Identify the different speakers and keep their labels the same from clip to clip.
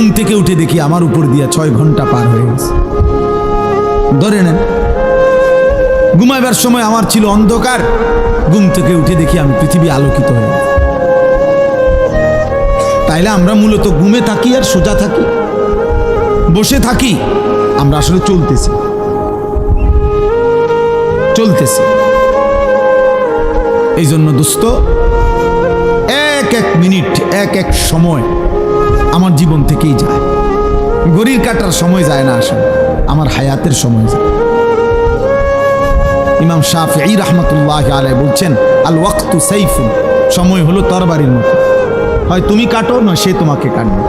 Speaker 1: ঘুম থেকে উঠে দেখি আমার উপর দিয়া ছয় ঘণ্টা পার হয়ে গেছে। ধরে নেন। ঘুমাইবার সময় আমার ছিল অন্ধকার। ঘুম থেকে উঠে দেখি আমি পৃথিবী আলোকিত হয়ে। তাইলে আমরা মূলত ঘুমে থাকি আর সোজা থাকি। বসে থাকি। আমরা আসলে চলতেছি। চলতেছি। এই জন্য দোস্ত, এক এক মিনিট, এক এক সময় আমার জীবন থেকেই যায়। গড়ির কাটার সময় যায় না আসলে, আমার হায়াতের সময় যায়। ইমাম শাফি রহমতুল্লাহ আলাই বলছেন, আল ওয়াক্তু সাইফুন সময় হলো তরবারির মতো। হয় তুমি কাটো না সে তোমাকে কাটবে।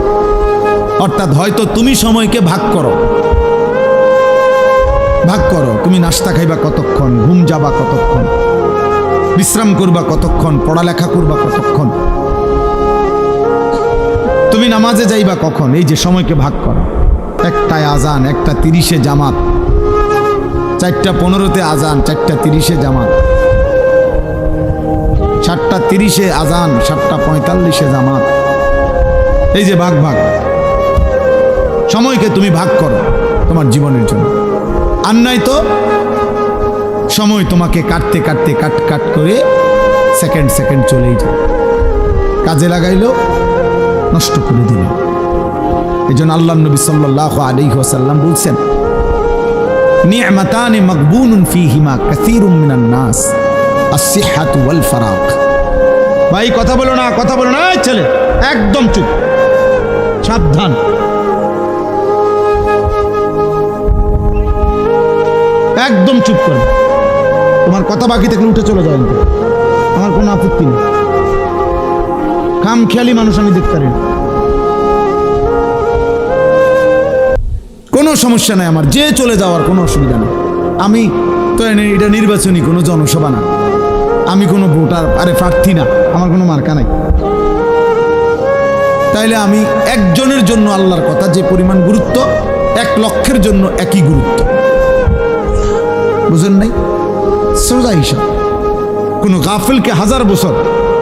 Speaker 1: অর্থাৎ হয়তো তুমি সময়কে ভাগ করো। ভাগ করো, তুমি নাস্তা খাইবা কতক্ষণ, ঘুম যাবা কতক্ষণ, বিশ্রাম করবা কতক্ষণ, পড়ালেখা করবা কতক্ষণ তুমি নামাজে যাইবা কখন? এই যে সময়কে ভাগ করো। একটায় আজান, একটা তিরিশে জামাত। চারটা পনেরোতে আজান, চারটা তিরিশে জামাত। সাতটা তিরিশে আজান, সাতটা পঁয়তাল্লিশে জামাত। এই যে ভাগ ভাগ। সময়কে তুমি ভাগ করো তোমার জীবনের জন্য। আর নাই তো সময় তোমাকে কাটতে কাটতে, কাট কাট করে সেকেন্ড সেকেন্ড চলেই যায়। কাজে লাগাইলো নষ্ট করে দিল। এই জন্য আল্লাহ নবী সাল্লাহ আলী ওসাল্লাম বলছেন ফিহিমা ওয়াল ফারাক ভাই, কথা বলো না, কথা বলো না ছেলে, একদম চুপ। সাবধান। একদম চুপ করে। তোমার কথা বাকি থাকলে উঠে চলে যাও কাম খেয়ালি মানুষ আমি দেখতে পারি কোনো সমস্যা নাই আমার, যে চলে যাওয়ার কোনো অসুবিধা নেই। আমি তো এটা নির্বাচনী কোনো জনসভা না। আমি কোনো ভোটার, আরে প্রার্থী না, আমার কোনো মার্কা নাই। তাইলে আমি একজনের জন্য আল্লাহর কথা, যে পরিমাণ গুরুত্ব, এক লক্ষের জন্য একই গুরুত্ব। বুঝেন নাই? সোজা হিসাব। কোনো গাফিলকে হাজার বছর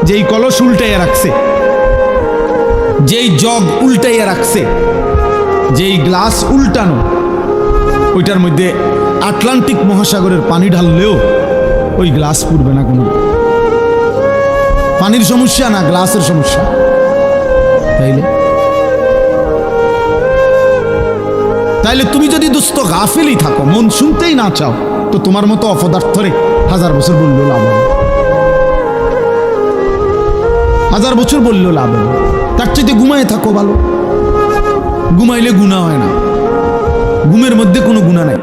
Speaker 1: যেই কলস উল্টাইয়া রাখছে যেই জগ উল্টাইয়া রাখছে, যেই গ্লাস উল্টানো, ওইটার মধ্যে আটলান্টিক মহাসাগরের পানি ঢাললেও ওই গ্লাস পুড়বে না কোনো পানির সমস্যা না গ্লাসের সমস্যা? তাইলে? তাইলে তুমি যদি দুস্থ গাফিলই থাকো, মন শুনতেই না চাও, তো তোমার মতো অপদার্থরে হাজার বছর বললেও লাভ হাজার বছর বললেও লাভ হবে তার চাইতে ঘুমায় থাকো ভালো। ঘুমাইলে গুণা হয় না। ঘুমের মধ্যে কোনো গুণা নাই।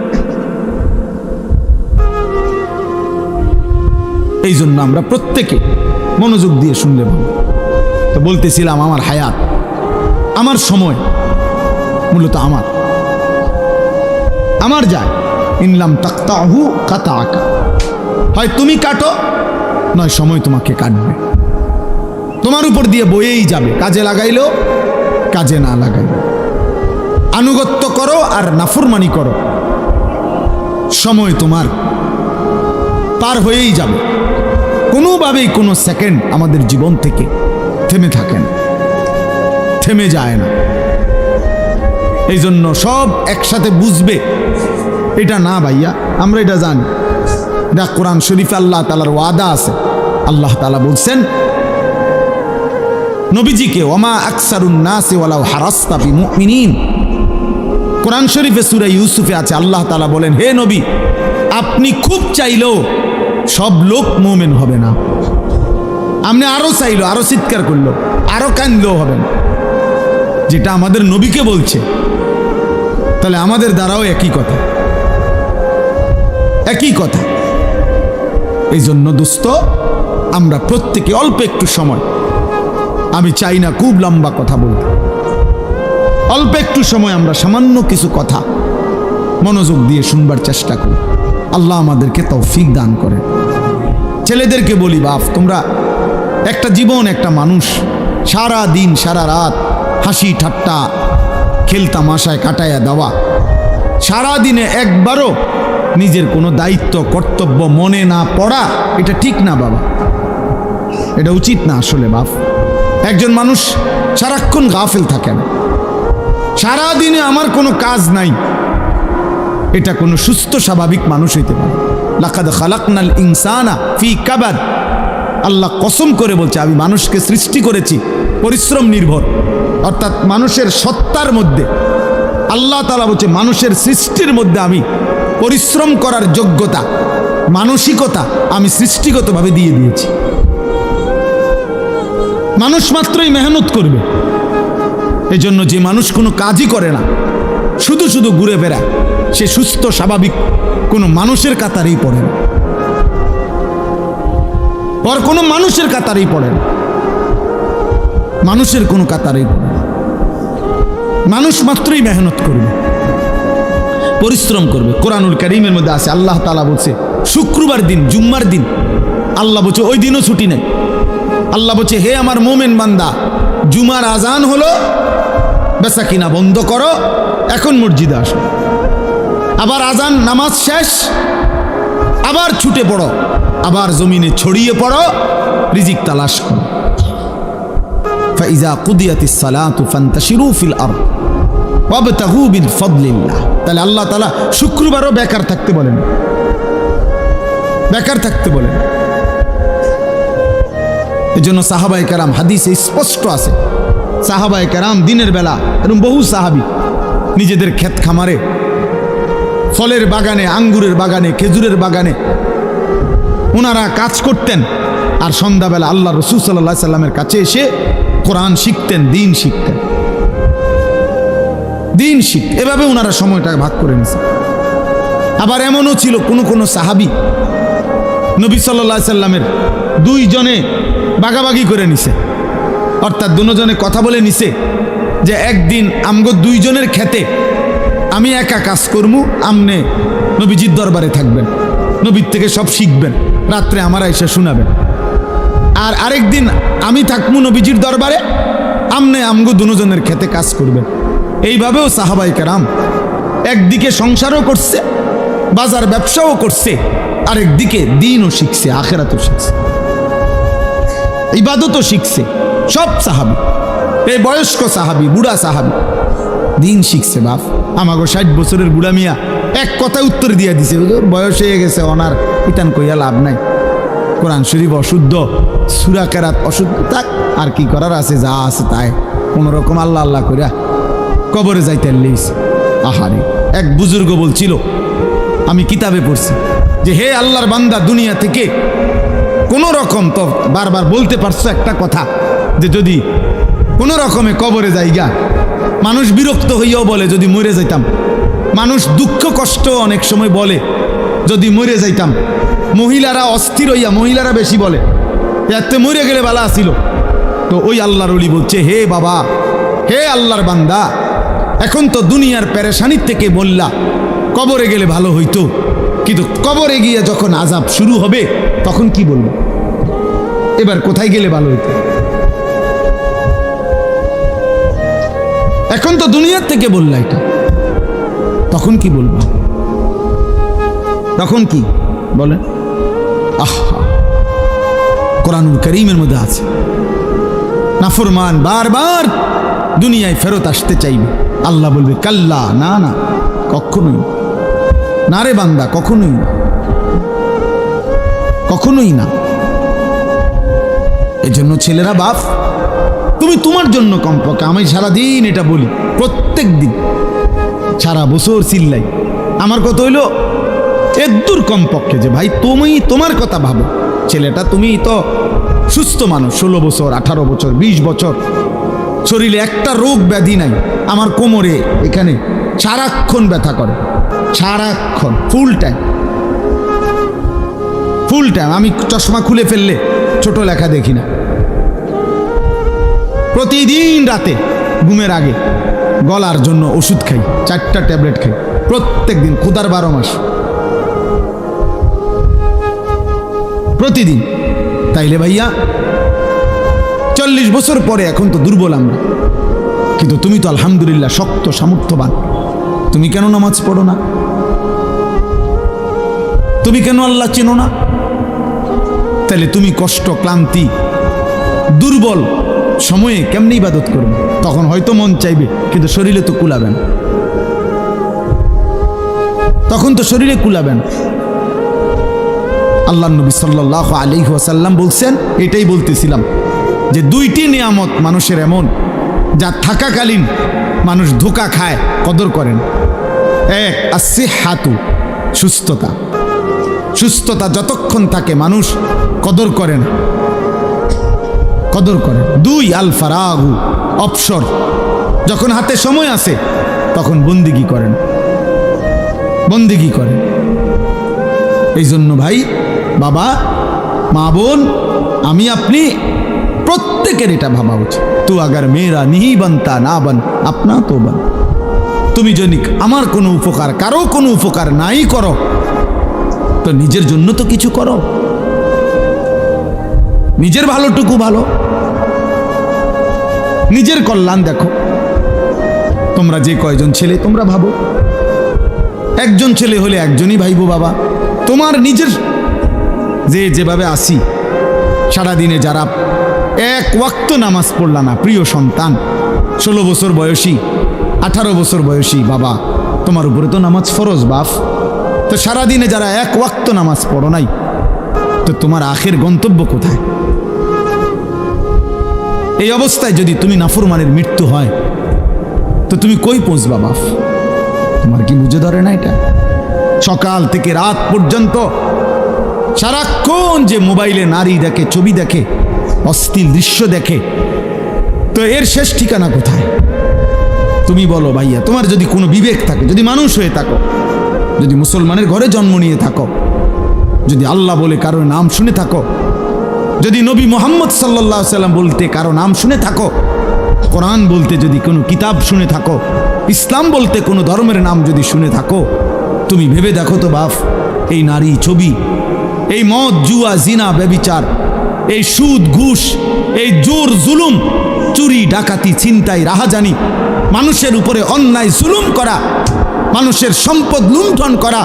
Speaker 1: এই জন্য আমরা প্রত্যেকে মনোযোগ দিয়ে শুনলে ভালো। তো বলতেছিলাম, আমার হায়াত, আমার সময় মূলত আমার। আমার যায়। ইনলাম তাক্তাহু কাতা আঁকা হয় তুমি কাটো, নয় সময় তোমাকে কাটবে। তোমার উপর দিয়ে বয়েই যাবে। কাজে লাগাইলো, কাজে না লাগাইলো। আনুগত্য করো আর নাফরমানি করো। সময় তোমার পার হয়েই যাবে। কোনোভাবেই কোনো সেকেন্ড আমাদের জীবন থেকে থেমে থাকে না থেমে যায় না। এই জন্য সব একসাথে বুঝবে, এটা না ভাইয়া, আমরা এটা জানি। এটা কোরআন শরীফে আল্লাহ তালার ওয়াদা আছে। আল্লাহ তালা বলছেন নবীজিকে, ওমা আকসারুন নাসে ওয়ালাউ হারাস্তা বি মুমিনিন কোরআন শরীফে সূরা ইউসুফে আছে, আল্লাহ তাআলা বলেন, হে নবী, আপনি খুব চাইলেও সব লোক মোমেন হবে না। আপনি আরও চাইলো, আরও চিৎকার করল, আরও কান্দলেও হবে না। যেটা আমাদের নবীকে বলছে, তাহলে আমাদের দ্বারাও একই কথা। একই কথা। এই জন্য দোস্ত, আমরা প্রত্যেকে অল্প একটু সময় আমি চাই না খুব লম্বা কথা বলতে। অল্প একটু সময় আমরা সামান্য কিছু কথা মনোযোগ দিয়ে শুনবার চেষ্টা করি। আল্লাহ আমাদেরকে তৌফিক দান করে ছেলেদেরকে বলি, বাপ, তোমরা একটা জীবন, একটা মানুষ, সারা দিন, সারা রাত হাসি, ঠাট্টা খেলতামাশায় কাটাইয়া দেওয়া। সারা দিনে একবারও নিজের কোনো দায়িত্ব, কর্তব্য মনে না পড়া, এটা ঠিক না বাবা। এটা উচিত না আসলে, বাপ। একজন মানুষ সারাক্ষণ গাফেল থাকে না। সারাদিনে আমার কোনো কাজ নাই। এটা কোনো সুস্থ, স্বাভাবিক মানুষ হইতে পারে লাকাদ খালাকনাল ইনসানা ফি কাবাদ। আল্লাহ কসম করে বলছে, আমি মানুষকে সৃষ্টি করেছি, পরিশ্রম নির্ভর। অর্থাৎ মানুষের সত্তার মধ্যে। আল্লাহ তালা বলছে, মানুষের সৃষ্টির মধ্যে আমি পরিশ্রম করার যোগ্যতা, মানসিকতা আমি সৃষ্টিগতভাবে দিয়ে দিয়েছি। মানুষ মাত্রই মেহনত করবে। এজন্য যে মানুষ কোনো কাজই করে না, শুধু শুধু ঘুরে বেড়ায়, সে সুস্থ, স্বাভাবিক কোনো মানুষের কাতারেই পড়ে না। ওর কোনো মানুষের কাতারেই পড়ে না। মানুষের কোনো কাতারেই পড়ে না। মানুষ মাত্রই মেহনত করবে, পরিশ্রম করবে। কোরআনুল করিমের মধ্যে আছে, আল্লাহ তালা বলছে, শুক্রবার দিন, জুম্মার দিন, আল্লাহ বলছে, ওই দিনও ছুটি নেই। আল্লাহ বলছে, হে আমার মোমেন বান্দা, জুমার আজান হলো, বেচা কিনা বন্ধ করো, এখন মসজিদে আসো। আবার আজান নামাজ শেষ, আবার ছুটে পড়ো, আবার জমিনে ছড়িয়ে পড়ো, রিজিক তালাশ করো। ফাইজা কুদিয়াতিস সালাতু ফান্তাশিরু ফিল আরদ, ওয়াবতাগু বিল ফাদলিল্লাহ। তাহলে আল্লাহ তাআলা শুক্রবারও বেকার থাকতে বলেন। বেকার থাকতে বলেন। এজন্য সাহাবাই কারাম হাদিসে স্পষ্ট আছে। সাহাবাই কারাম দিনের বেলা এরকম বহু সাহাবি নিজেদের ক্ষেত খামারে, ফলের বাগানে, আঙ্গুরের বাগানে, খেজুরের বাগানে ওনারা কাজ করতেন আর সন্ধ্যাবেলা আল্লাহ রসুল সাল্লাহ সাল্লামের কাছে এসে কোরআন শিখতেন, দিন শিখতেন। দিন শিখ, এভাবে ওনারা সময়টা ভাগ করে নিছে আবার এমনও ছিল কোনো কোনো সাহাবি নবী সাল্লাহ সাল্লামের দুইজনে বাগাবাগি করে নিছে। অর্থাৎ দুজনে কথা বলে নিছে যে একদিন আমগো দুইজনের খেতে আমি একা কাজ করমু, আমনে নবীজির দরবারে থাকবেন। নবীর থেকে সব শিখবেন, রাত্রে আমার এসে শোনাবেন। আর আরেকদিন আমি থাকমু নবীজির দরবারে, আমনে আমগো দুজনের খেতে কাজ করবেন। এইভাবেও সাহাবাই কেরাম একদিকে সংসারও করছে, বাজার ব্যবসাও করছে, আরেকদিকে দিনও শিখছে, আখেরাতও শিখছে। ইবাদতও শিখছে। সব সাহাবি। এই বয়স্ক সাহাবি, বুড়া সাহাবি। দিন শিখছে বাপ। আমাগো ষাট বছরের বুড়া মিয়া এক কথা উত্তর দিয়ে দিছে বয়স হয়ে গেছে, অনার। ইতান কইয়া লাভ নাই। কোরআন শরীফ অশুদ্ধ, সুরা কেরাত অশুদ্ধ, থাক, আর কি করার আছে, যা আছে তাই। কোনোরকম আল্লাহ আল্লাহ করিয়া কবরে যাইতে লিস আহারে, এক বুজুর্গ বলছিল, আমি কিতাবে পড়ছি যে, হে আল্লাহর বান্দা, দুনিয়া থেকে কোনো রকম তো বারবার বলতে পারছ একটা কথা, যে যদি কোনো রকমে কবরে যাইগা, মানুষ বিরক্ত হইয়াও বলে যদি মরে যাইতাম। মানুষ দুঃখ কষ্ট অনেক সময় বলে যদি মরে যাইতাম। মহিলারা অস্থির হইয়া, মহিলারা বেশি বলে, এতে মরে গেলে বালা আসিল তো ওই আল্লাহর অলি বলছে, হে বাবা, হে আল্লাহর বান্দা, এখন তো দুনিয়ার প্যারেশানির থেকে বললা, কবরে গেলে ভালো হইতো। কিন্তু কবরে গিয়ে যখন আজাব শুরু হবে তখন কি বলব? এবার কোথায় গেলে ভালো হইতো? এখন তো দুনিয়ার থেকে বললা এটা। তখন কি বলব? তখন কি? বলেন আহা, কোরআনুল করিমের মধ্যে আছে। নাফরমান বারবার দুনিয়ায় ফেরত আসতে চাইবে। আল্লাহ বলবে, কাল্লা, না না, কখনোই না। রে বান্দা, কখনোই কখনোই না। এজন্য ছেলেরা বাপ, তুমি তোমার জন্য কমপক্ষে আমি সারাদিন এটা বলি প্রত্যেক দিন সারা বছর চিল্লাই। আমার কথা হইল, এদ্দুর কমপক্ষে যে ভাই তুমি তোমার কথা ভাবো। ছেলেটা তুমি তো সুস্থ মানুষ, ষোলো বছর, আঠারো বছর ২০ বছর। শরীরে একটা রোগ ব্যাধি নাই, আমার কোমরে এখানে সারাক্ষণ ব্যথা করে। সারাক্ষণ ফুল টাইম ফুল টাইম আমি চশমা খুলে ফেললে ছোট লেখা দেখি না। প্রতিদিন রাতে ঘুমের আগে গলার জন্য ওষুধ খাই, চারটা ট্যাবলেট খাই প্রত্যেক দিন ক্ষুদার বারো মাস। প্রতিদিন। তাইলে ভাইয়া, চল্লিশ বছর পরে এখন তো দুর্বল আমরা। কিন্তু তুমি তো আলহামদুলিল্লাহ শক্ত, সামর্থ্যবান। তুমি কেন নামাজ পড়ো না? তুমি কেন আল্লাহ চেনো না? তাহলে তুমি কষ্ট, ক্লান্তি, দুর্বল সময়ে কেমনি ইবাদত করবে? তখন হয়তো মন চাইবে, কিন্তু শরীরে তো কুলাবেন। তখন তো শরীরে কুলাবেন। আল্লাহ নবী সাল্লাহ আলী ওয়াসাল্লাম বলছেন, এটাই বলতেছিলাম যে দুইটি নিয়ামত মানুষের এমন, যা থাকাকালীন মানুষ ধোকা খায়, কদর করেন। এক আসে হাতু সুস্থতা। সুস্থতা যতক্ষণ থাকে, মানুষ কদর করেন কদর করে। দুই, আল ফারাগু অপসর যখন হাতে সময় আছে, তখন বন্দিগি করেন। বন্দিগি করেন। এই জন্য ভাই, বাবা, মা বোন, আমি, আপনি প্রত্যেকের এটা ভাবা উচিত। তু আগার মেয়েরা নিহি বানতা না বান, আপনা তো বান। তুমি যদি আমার কোনো উপকার, কারও কোনো উপকার নাই করো। তো নিজের জন্য তো কিছু করো। নিজের ভালোটুকু ভালো। নিজের কল্যাণ দেখো। তোমরা যে কয়জন ছেলে তোমরা ভাবো। একজন ছেলে হলে একজনই ভাইবো বাবা। তোমার নিজের যে যেভাবে আসি, সারাদিনে যারা এক ওয়াক্ত নামাজ পড়লা না, প্রিয় সন্তান, ষোলো বছর বয়সী, আঠারো বছর বয়সী বাবা, তোমার উপরে তো নামাজ ফরজ বাফ তো সারাদিনে যারা এক ওয়াক্ত নামাজ পড়ো নাই, তো তোমার আখের গন্তব্য কোথায়? এই অবস্থায় যদি তুমি নাফরমানের মৃত্যু হয়, তো তুমি কই পৌঁছবা বাফ তোমার কি বুঝে ধরে না এটা? সকাল থেকে রাত পর্যন্ত সারাক্ষণ যে মোবাইলে নারী দেখে, ছবি দেখে, অস্থির দৃশ্য দেখে, তো এর শেষ ঠিকানা কোথায়? তুমি বলো ভাইয়া, তোমার যদি কোনো বিবেক থাকে, যদি মানুষ হয়ে থাকো যদি মুসলমানের ঘরে জন্ম নিয়ে থাকো, যদি আল্লাহ বলে কারও নাম শুনে থাকো, যদি নবী মোহাম্মদ সাল্লাহ সাল্লাম বলতে কারও নাম শুনে থাকো, কোরআন বলতে যদি কোনো কিতাব শুনে থাকো, ইসলাম বলতে কোনো ধর্মের নাম যদি শুনে থাকো, তুমি ভেবে দেখো তো বাপ, এই নারী ছবি, এই মদ, জুয়া, জিনা, ব্যবিচার, এই সুদ, ঘুষ, এই জোর, জুলুম, চুরি, ডাকাতি, ছিনতাই, রাহাজানি, মানুষের উপরে অন্যায়, জুলুম করা মানুষের সম্পদ লুণ্ঠন করা,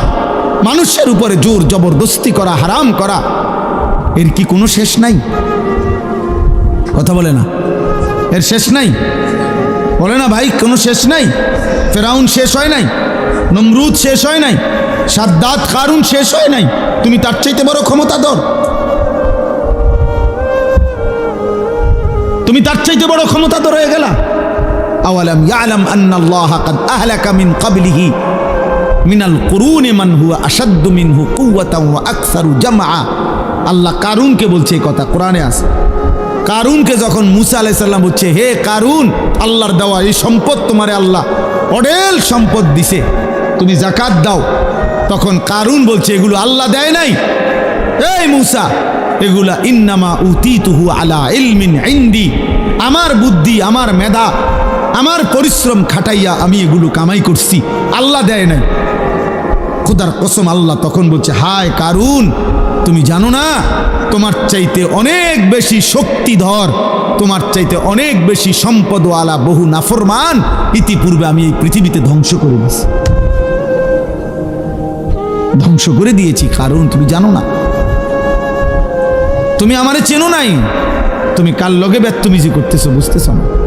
Speaker 1: মানুষের উপরে জোর জবরদস্তি করা, হারাম করা, এর কি কোনো শেষ নাই? কথা বলে না। এর শেষ নাই? বলে না ভাই, কোনো শেষ নাই? ফেরাউন শেষ হয় নাই? নমরুদ শেষ হয় নাই? সাদ্দাত কারুন শেষ হয় নাই? তুমি তার চাইতে বড় ক্ষমতাধর। তুমি তার চাইতে বড় ক্ষমতাধর হয়ে গেলা? আওয়ালাম ইয়ালাম আন্নাল্লাহ কাদ আহলাকা মিন ক্বাবলিহি? মিনাল কুরুনি মান হুয়া আশাদ্দু মিনহু কুওয়াতান ওয়া আকসারু জামআ। আল্লাহ কারুনকে বলছে এই কথা, কোরআনে আছে। কারুনকে যখন মুসা আলাইসাল্লাম বলছে, হে কারুন, আল্লাহর দেওয়া এই সম্পদ তোমারে আল্লাহ অডেল সম্পদ দিছে, তুমি জাকাত দাও। তখন কারুন বলছে, এগুলো আল্লাহ দেয় নাই। এই মুসা, এগুলা ইন্নামা উতিতুহু আলা ইলমিন ইন্দি। আমার বুদ্ধি, আমার মেধা আমার পরিশ্রম খাটাইয়া আমি এগুলো কামাই করছি। আল্লাহ দেয় নাই। খুদার কসম আল্লাহ তখন বলছে, হায় কারুন, তুমি জানো না, তোমার চাইতে অনেক বেশি শক্তিধর, তোমার চাইতে অনেক বেশি সম্পদওয়ালা, বহু নাফরমান ইতিপূর্বে আমি এই পৃথিবীতে ধ্বংস করে দিয়েছি। ধ্বংস করে দিয়েছি কারণ তুমি জানো না। তুমি আমারে চেনো নাই। তুমি কার লগে ব্যর্থমিজি করতেছো, বুঝতেছ না।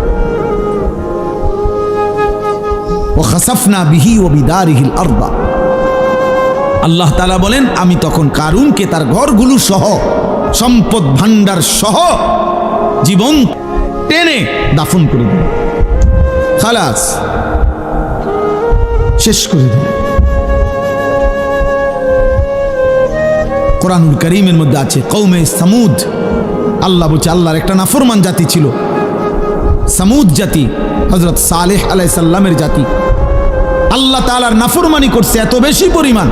Speaker 1: আল্লাহ তালা বলেন, আমি তখন কারুনকে তার ঘরগুলো সহ, সম্পদ ভান্ডার সহ জীবন টেনে দাফন করে দিল। খালাস, শেষ করে দিল। কোরআনুল করিমের মধ্যে আছে কৌমে সামুদ। আল্লাহ বলছে, আল্লাহর একটা নাফরমান জাতি ছিল। সামুদ জাতি হজরত সালেহ আলাই সাল্লামের জাতি। আল্লাহ তালার নাফরমানি করছে এত বেশি পরিমাণ।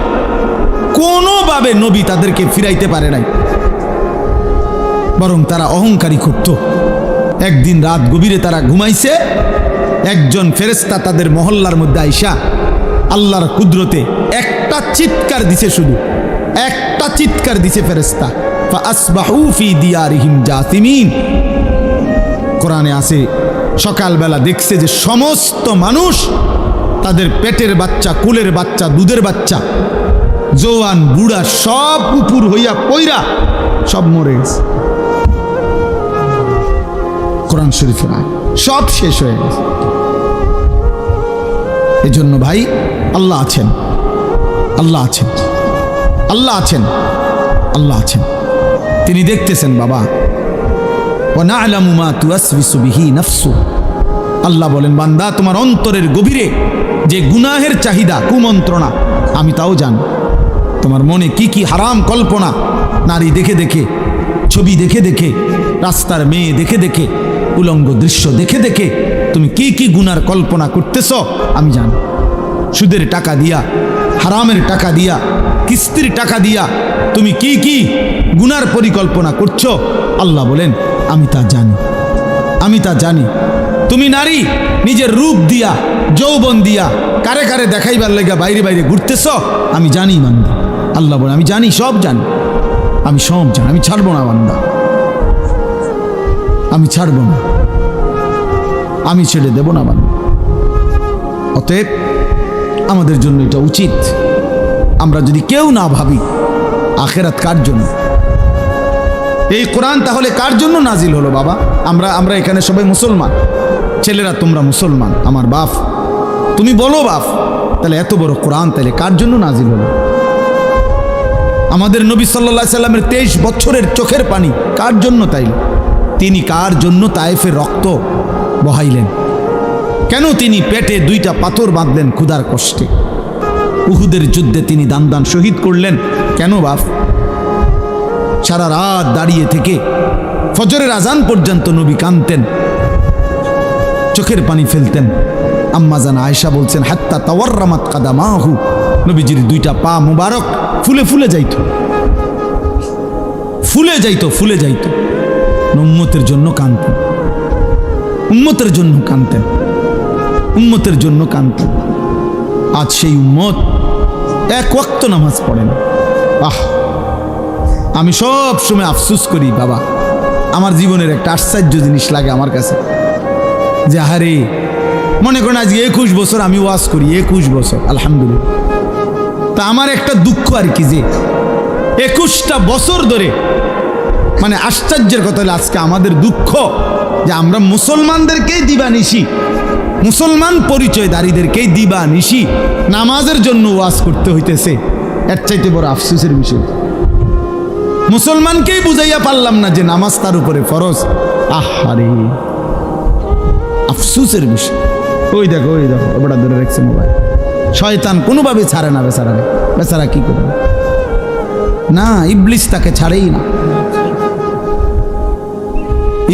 Speaker 1: কোনোভাবে নবী তাদেরকে ফিরাইতে পারে নাই। বরং তারা অহংকারী করত একদিন রাত গভীরে তারা ঘুমাইছে, একজন ফেরেস্তা তাদের মহল্লার মধ্যে আইসা আল্লাহর কুদরতে একটা চিৎকার দিছে শুধু। একটা চিৎকার দিছে ফেরেস্তা কোরআনে আছে, সকালবেলা দেখছে যে সমস্ত মানুষ তাদের পেটের বাচ্চা, কুলের বাচ্চা, দুধের বাচ্চা, জোয়ান, বুড়া সব কুকুর হইয়া পইরা সব মরে গেছে। কোরআন শরীফে সব শেষ হয়ে গেছে। এজন্য ভাই, আল্লাহ আছেন আল্লাহ আছেন আল্লাহ আছেন আল্লাহ আছেন। তিনি দেখতেছেন, বাবা আল্লাহ বলেন, বান্দা, তোমার অন্তরের গভীরে যে গুনাহের চাহিদা, কুমন্ত্রণা, আমি তাও জানি। তোমার মনে কি কি হারাম কল্পনা? নারী দেখে দেখে, ছবি দেখে দেখে, রাস্তার মেয়ে দেখে দেখে, উলঙ্গ দৃশ্য দেখে দেখে, তুমি কি কি গুনার কল্পনা করতেছ, আমি জানি। সুদের টাকা দিয়া, হারামের টাকা দিয়া, কিস্তির টাকা দিয়া, তুমি কি কি গুনার পরিকল্পনা করছ? আল্লাহ বলেন, আমি তা জানি। আমি তা জানি। তুমি নারী, নিজের রূপ দিয়া, যৌবন দিয়া, কারে কারে দেখাইবার লেগা বাইরে বাইরে ঘুরতেছ? আমি জানি, বান্দা। আল্লাহ বলে, আমি জানি, সব জানি। আমি সব জানি, আমি ছাড়বো না, বান্দা। আমি ছাড়বো না। আমি ছেড়ে দেব না, বান্দা। অতএব, আমাদের জন্য এটা উচিত। আমরা যদি কেউ না ভাবি, আখেরাত কার জন্য? এই কোরআন তাহলে কার জন্য নাজিল হলো, বাবা? আমরা আমরা এখানে সবাই মুসলমান। ছেলেরা, তোমরা মুসলমান, আমার বাপ। তুমি বলো বাপ, তাহলে এত বড় কোরআন তাহলে কার জন্য নাজিল হলো? আমাদের নবী সাল্লা সাল্লামের তেইশ বছরের চোখের পানি কার জন্য তাইল? তিনি কার জন্য তায়েফের রক্ত বহাইলেন? কেন তিনি পেটে দুইটা পাথর বাঁধলেন ক্ষুধার কষ্টে? উহুদের যুদ্ধে তিনি দান দান শহীদ করলেন। কেন বাপ? সারা রাত দাঁড়িয়ে থেকে ফজরের আজান পর্যন্ত নবী কানতেন চোখের পানি ফেলতেন। আম্মাজান আয়সা বলছেন, হাত্তা তাওয়ার্রামাত কাদা মাহু নবীজির দুইটা পা মুবারক ফুলে ফুলে যাইত। ফুলে যাইতো ফুলে যাইতো। উম্মতের জন্য কানতেন উম্মতের জন্য কানতেন উম্মতের জন্য কানতেন আজ সেই উম্মত এক ওয়াক্ত নামাজ পড়েন। আহ! আমি সব সময় আফসুস করি, বাবা। আমার জীবনের একটা আশ্চর্য জিনিস লাগে আমার কাছে। যে হারে মনে করেন আজকে একুশ বছর আমি ওয়াজ করি, একুশ বছর, আলহামদুলিল্লাহ। তা আমার একটা দুঃখ আর কি যে একুশটা বছর ধরে মানে আশ্চর্যের কথা হলো আজকে আমাদের দুঃখ যে আমরা মুসলমানদেরকেই দিবা নিশি মুসলমান পরিচয়দারীদেরকেই দিবা নিশি নামাজের জন্য ওয়াজ করতে হইতেছে। এর চাইতে বড় আফসোসের বিষয়। মুসলমানকেই বুঝাইয়া পারলাম না যে নামাজ তার উপরে ফরজ। আহারে। সুসের বিষয়। ওই দেখো ওই দেখো ওটা ধরে রাখছে মোবাইল শয়তান কোনোভাবে ছাড়ে না বেচারারে বেচারা কি করবে? না, ইবলিস তাকে ছাড়েই না।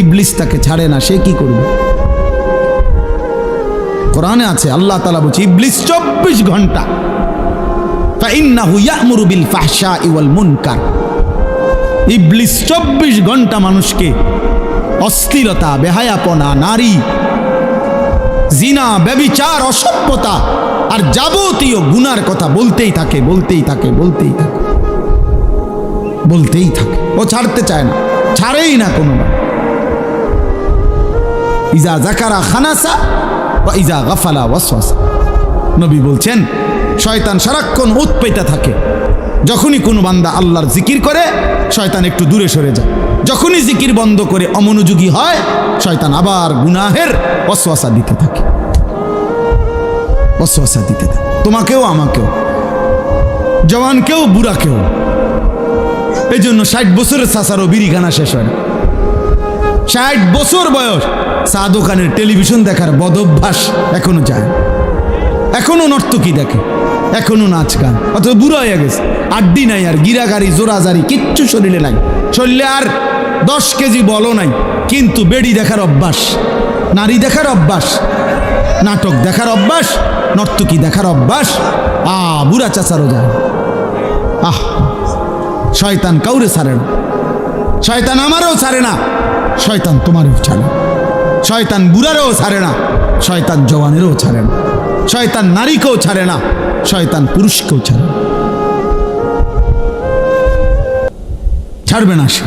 Speaker 1: ইবলিস তাকে ছাড়ে না, সে কি করবে? কোরআনে আছে, আল্লাহ তালা বলছে, ইবলিস চব্বিশ ঘণ্টা ইবলিস চব্বিশ ঘণ্টা মানুষকে অস্থিরতা, বেহায়াপনা, নারী জিনা ব্যবিচার অসভ্যতা আর যাবতীয় গুনার কথা বলতেই থাকে বলতেই থাকে বলতেই থাকে। বলতেই থাকে। ও ছাড়তে চায় না, ছাড়েই না কোনো ইজা জাকারা খানাসা বা ইজা গাফালা ওয়াসওয়াসা। নবী বলছেন, শয়তান সারাক্ষণ উৎপেতে থাকে। যখনই কোনো বান্দা আল্লাহর জিকির করে, শয়তান একটু দূরে সরে যায়। যখনই জিকির বন্ধ করে অমনোযোগী হয়, শয়তান আবার গুনাহের অশ্বাসা দিতে থাকে। অশ্বাসা দিতে থাকে। তোমাকেও, আমাকেও। জওয়ানকেও, বুড়াকেও। এই জন্য ষাট বছরের চাষারও বিড়িখানা শেষ হয় ষাট বছর বয়স চা দোকানের টেলিভিশন দেখার বদভ্যাস এখনও যায়। এখনও নর্তকী দেখে, এখনও নাচ গান অথবা বুড়ো হয়ে গেছে। আড্ডি নাই আর গিরাগাড়ি জোরাজারি, কিচ্ছু শরীরে নাই। শরীরে আর দশ কেজি বলো নাই। কিন্তু বেড়ি দেখার অভ্যাস, নারী দেখার অভ্যাস, নাটক দেখার অভ্যাস, নর্তকী দেখার অভ্যাস, আ, বুড়া চাচারও যায় আহ, শয়তান কাউরে ছাড়ে না। শয়তান আমারও ছাড়ে না, শয়তান তোমারও ছাড়ে শয়তান বুড়ারও ছাড়ে না, শয়তান জওয়ানেরও ছাড়ে না। শয়তান নারীকেও ছাড়ে না, শয়তান পুরুষকেও ছাড়ে না। ছাড়বে না সে।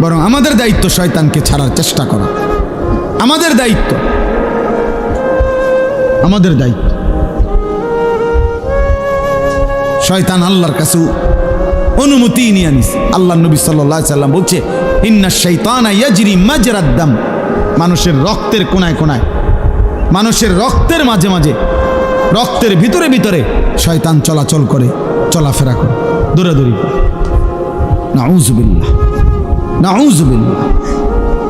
Speaker 1: বরং আমাদের দায়িত্ব শয়তানকে ছাড়ার চেষ্টা করা। আমাদের দায়িত্ব। আমাদের দায়িত্ব। শয়তান আল্লাহর কাছে অনুমতি নিয়ে আনিস আল্লাহ নবী সাল্লাহ সাল্লাম বলছে, ইন্না শৈতানা ইয়াজরি মাজরাদ্দাম মানুষের রক্তের কোনায় কোনায়। মানুষের রক্তের মাঝে মাঝে, রক্তের ভিতরে ভিতরে শয়তান চলাচল করে, চলাফেরা করে। দৌড়াদৌড়ি করে। নাউজুবিল্লাহ নাউজুবিল্লাহ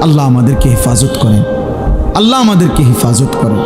Speaker 1: আল্লাহ আমাদেরকে হেফাজত করেন। আল্লাহ আমাদেরকে হেফাজত করেন।